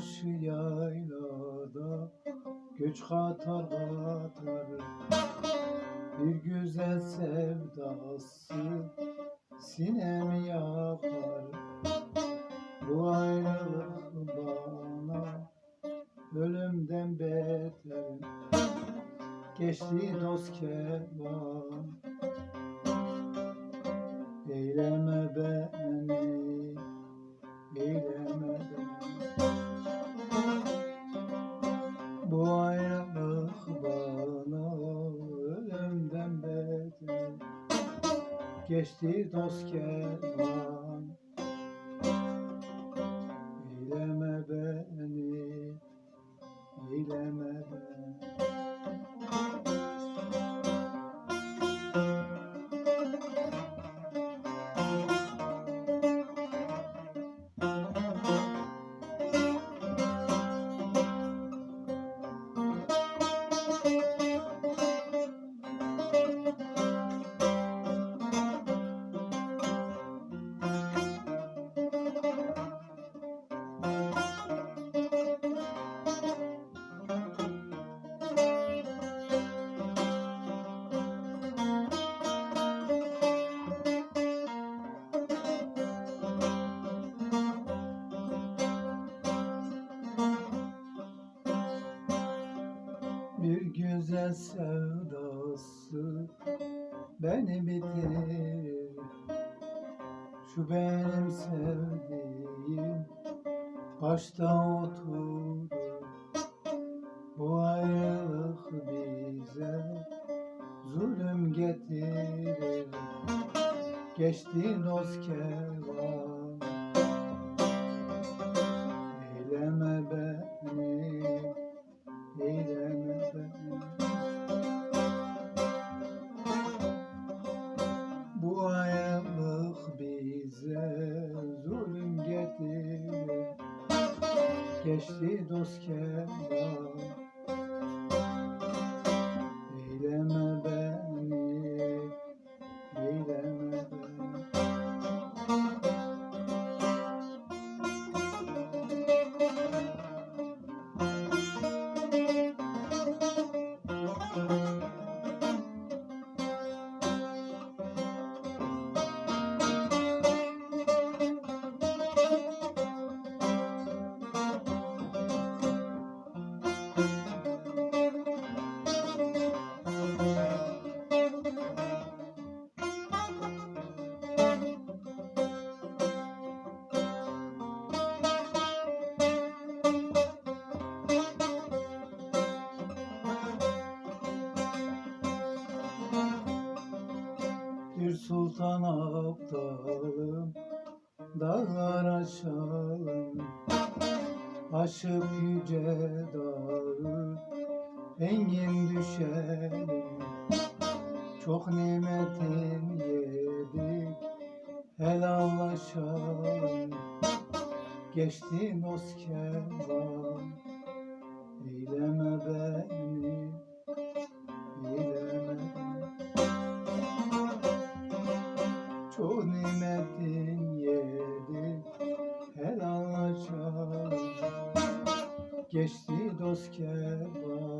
karşı yaylada Göç katar katar Bir güzel sevdası Sinemi yakar Bu ayrılık bana Ölümden beter. Geçti dost kervan Geçti dost kervan Bir güzel sevdası beni bitirir Şu benim sevdiğim başta oturur Bu ayrılık bize zulüm getirir. Geçti dost kervan zulüm getirir Geçti dost kervan sultan aptalım Dağlar aşalım. Aşıp yüce dağı Engin düşelim. Çok nimetin yedik Helallaşalım. Geçti kervan Eyleme beni Geçti dost kervan